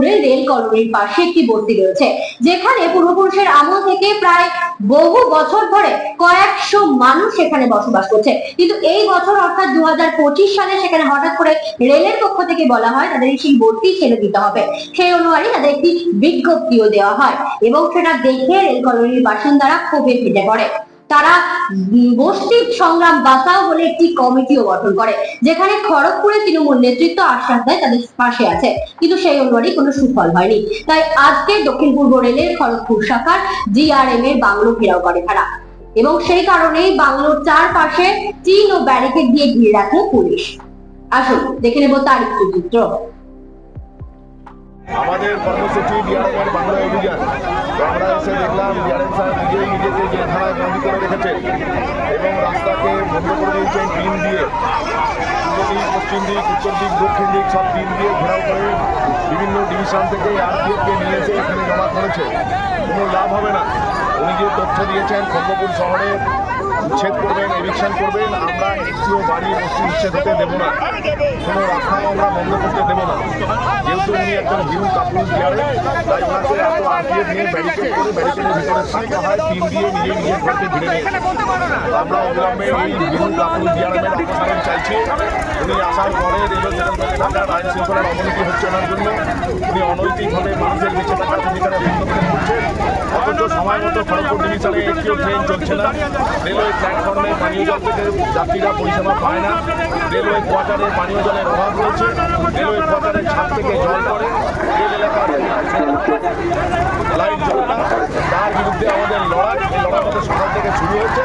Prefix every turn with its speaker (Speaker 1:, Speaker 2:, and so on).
Speaker 1: খড়গপুরের rail কলোনির পাশে একটি বস্তি রয়েছে, যেখানে পূর্বপুরুষের আমল থেকে প্রায় বহু বছর ধরে কয়েকশো মানুষ সেখানে বসবাস করছে। কিন্তু এই বছর অর্থাৎ দু হাজার পঁচিশ সালে সেখানে হঠাৎ করে রেলের পক্ষ থেকে বলা হয় তাদের সেই বস্তি ছেড়ে দিতে হবে। সেই অনুযায়ী তাদের একটি বিজ্ঞপ্তিও দেওয়া হয় এবং সেটা দেখে রেল কলোনির বাসিন্দারা ক্ষোভে ফেটে পড়ে। তারা উম, সংগ্রাম বাঁচাও বলে একটি কমিটিও গঠন করে যেখানে খড়গপুরের তৃণমূল নেতৃত্ব আশ্বাস দেয় তাদের পাশে আছে। কিন্তু সেই অনুযায়ী কোনো সুফল হয়নি। তাই আজকে দক্ষিণ পূর্ব রেলের খড়গপুর শাখার জিআরএম এর বাংলো ঘেরাও করে তারা। এবং সেই কারণেই বাংলোর চারপাশে চিন ও ব্যারিকেড দিয়ে ঘিরে রাখে পুলিশ। আসুন দেখে নেব তার একটু চিত্র।
Speaker 2: আমাদের কর্মসূচি ডিআরএমের বাংলা অভিযান। আমরা এসে দেখলাম ডিআরএম স্যার নিজেই নিজেকে জেলখানায় বন্দি করে রেখেছেন এবং রাস্তাকে বন্ধ করে দিয়েছেন টিন দিয়ে। দিক, পশ্চিম দিক, উত্তর দিক, দক্ষিণ দিক সব টিন দিয়ে ঘেরাও করে বিভিন্ন ডিভিশন থেকে আরপিএফকে নিয়ে এসে এখানে জমা করেছে। কোনো লাভ হবে না। উনি যে তথ্য দিয়েছেন খন্ডপুর শহরে উচ্ছেদ করবেন এভিকশন করবেন, আমরা একটিও বাড়ি বস্তি উচ্ছেদ হতে দেবো না। কোনো রাস্তাও আমরা বন্ধ করতে দেবো না। যেহেতু উনি একজন হিরু কাপুর দিয়ারে তাই ওনাকে এত আরপিএফ নিয়ে ব্যারিকেড করে ব্যারিকেডের ভিতরে হয় দিয়ে নিজে ঘরকে ঘিরে নিয়ে। আমরা অবিলম্বে এই অপসারণ চাইছি। উনি আসার পরে রেলওয়ে আইন শৃঙ্খলার অবনতি হচ্ছে ওনার জন্য। উনি অনৈতিকভাবে মানুষের বেঁচে থাকার অথচ সময় মতো খড়গপুর ডিভিশনে একটিও ট্রেন চলছে না। রেলওয়ে প্ল্যাটফর্মে পানীয় জল থেকে যাত্রীরা পরিষেবা পায় না। রেলওয়ে কোয়ার্টারে পানীয় জলের অভাব রয়েছে। রেলওয়ে কোয়ার্টারের ছাদ থেকে জল পড়ে। রেল এলাকার লাইট জল না। তার বিরুদ্ধে আমাদের লড়াই। লড়াই আমাদের সকাল থেকে শুরু হয়েছে।